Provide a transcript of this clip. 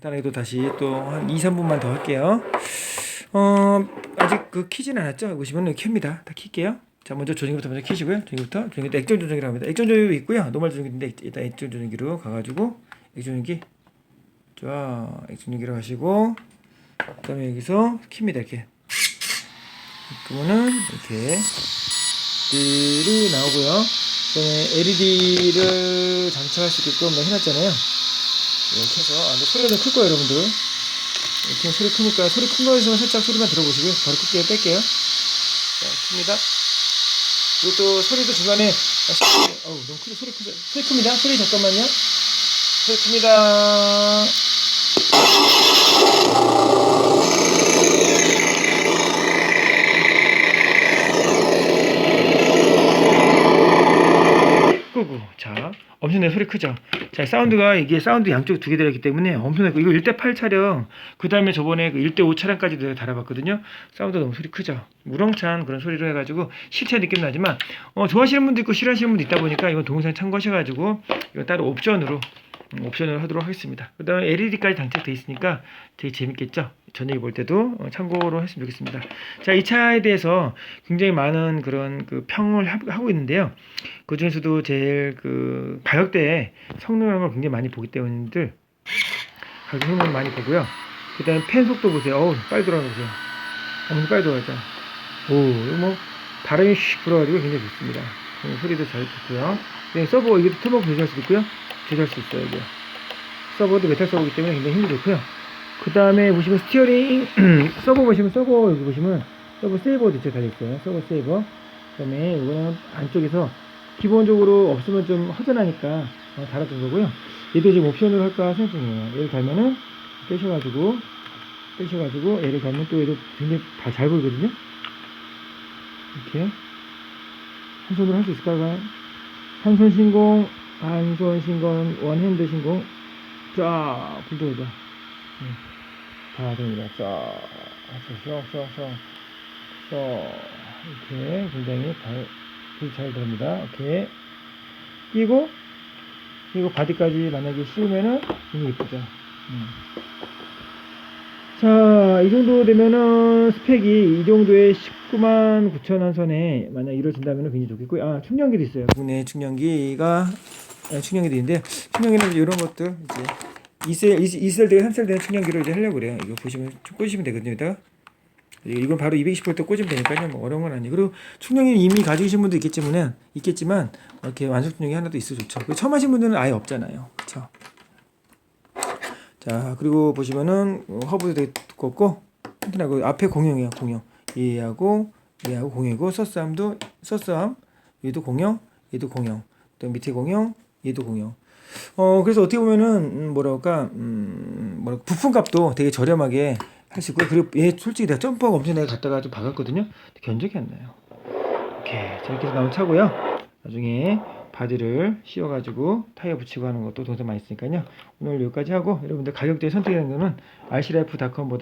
간단하게도 다시 또 한 2, 3분만 더 할게요. 어, 아직 그 키진 않았죠? 보시면 켭니다. 다 킬게요. 자, 먼저 조정기부터 먼저 키시고요. 조정기부터. 조정기 액정 조정기라고 합니다. 액정 조정기도 있고요. 노멀 조정기인데 일단 액정 조정기로 가가지고 액정 조정기. 자, 액정 조정기로 가시고 그 다음에 여기서 킵니다. 이렇게. 그러면은 이렇게 들이 나오고요. 그다음에 LED를 장착할 수 있게끔 뭐 해놨잖아요. 이렇게 해서 아, 근데 소리가 좀클 거예요, 여러분들. 이렇게 소리 크니까 소리 큰 거에서 살짝 소리만 들어보시고요. 바로 끌게요, 뺄게요. 자, 큽니다. 그리고 또 소리도 중간에 아, 시- 어우 너무 크죠 소리 크죠 소리 큽니다 소리 잠깐만요 소리 큽니다 끄고 자 엄청나게 소리 크죠? 자 사운드가 이게 사운드 양쪽 두 개 들어있기 때문에 엄청나게 이거 1대8 차량 그 다음에 저번에 그 1대5 차량까지도 내가 달아봤거든요. 사운드 너무 소리 크죠? 우렁찬 그런 소리로 해가지고 실체 느낌 나지만 어, 좋아하시는 분도 있고 싫어하시는 분도 있다 보니까 이건 동영상 참고하셔가지고 이거 따로 옵션으로 음, 옵션을 하도록 하겠습니다 그 다음에 LED까지 장착돼 있으니까 되게 재밌겠죠 저녁에 볼 때도 어, 참고로 했으면 좋겠습니다 자 이 차에 대해서 굉장히 많은 그런 그 평을 하- 하고 있는데요 그 중에서도 제일 그 가격대에 성능을 굉장히 많이 보기 때문에 가격 성능을 많이 보고요. 그 다음에 펜 속도 보세요. 어우, 빨리 돌아가 보세요. 엄청 빨리 돌아가죠. 오, 이거 뭐, 바람이 슉 불어가지고 굉장히 좋습니다. 음, 소리도 잘 듣고요. 네, 서버, 이게 터보 조절할 수도 있고요. 조절할 수 있어요, 이게. 서버도 메탈 서버이기 때문에 굉장히 힘이 좋고요. 그 다음에 보시면 스티어링, 서버 보시면, 서버 여기 보시면, 서버 세이버도 있죠, 달려있어요. 서버 세이버. 그 다음에 이거는 안쪽에서 기본적으로 없으면 좀 허전하니까 어, 달아둔 거고요. 얘도 지금 옵션으로 할까 생각 중이에요. 얘를 달면은 빼셔가지고 빼셔가지고 얘를 달면 또 얘도 굉장히 다 잘 보이거든요. 이렇게 한 손으로 할 수 있을까요? 한손 신공, 한손 신공, 원핸드 신공. 쫙. 네. 다 됩니다. 쫙, 쏙, 쏙, 쏙, 쏙. 이렇게 굉장히 잘, 불잘 됩니다. 오케이. 끼고 그리고 바디까지 만약에 씌우면은 굉장히 예쁘죠. 음. 자, 이 정도 되면은 스펙이 이 정도의 19만 9천 원 선에 만약 이루어진다면 굉장히 좋겠고요. 아, 충전기도 있어요. 국내 충전기가 있는데 충전기는 이제 이런 것들 이제 2셀, 2셀 되고 3셀 되는 충전기로 이제 하려고 그래요. 이거 보시면 좀 꽂으시면 되거든요. 여기다가 이건 바로 220V 꽂으면 되니까요. 뭐 어려운 건 아니에요. 그리고 충전기는 이미 가지고 계신 분도 있겠지만 있겠지만 이렇게 완성 충전기 하나 도 있어 좋죠. 처음 하신 분들은 아예 없잖아요. 그렇죠? 자 그리고 보시면은 어, 허브도 되게 두껍고 튼튼하고 앞에 공용이에요. 공용. 얘하고 얘하고 공용이고 서스함도 서스함 얘도 공용 얘도 공용 또 밑에 공용 얘도 공용. 어 그래서 어떻게 보면은 음, 뭐랄까 음 뭐랄까 부품값도 되게 저렴하게 할 수 있고 그리고 얘 솔직히 내가 점프하고 엄청나게 갖다가 좀 박았거든요. 견적이 안 나요. 이렇게 저렇게 해서 나온 차고요. 나중에 바디를 씌워가지고 타이어 붙이고 하는 것도 동생 많이 있으니까요. 오늘 여기까지 하고 여러분들 가격대 선택하는 거는 rclife.com보다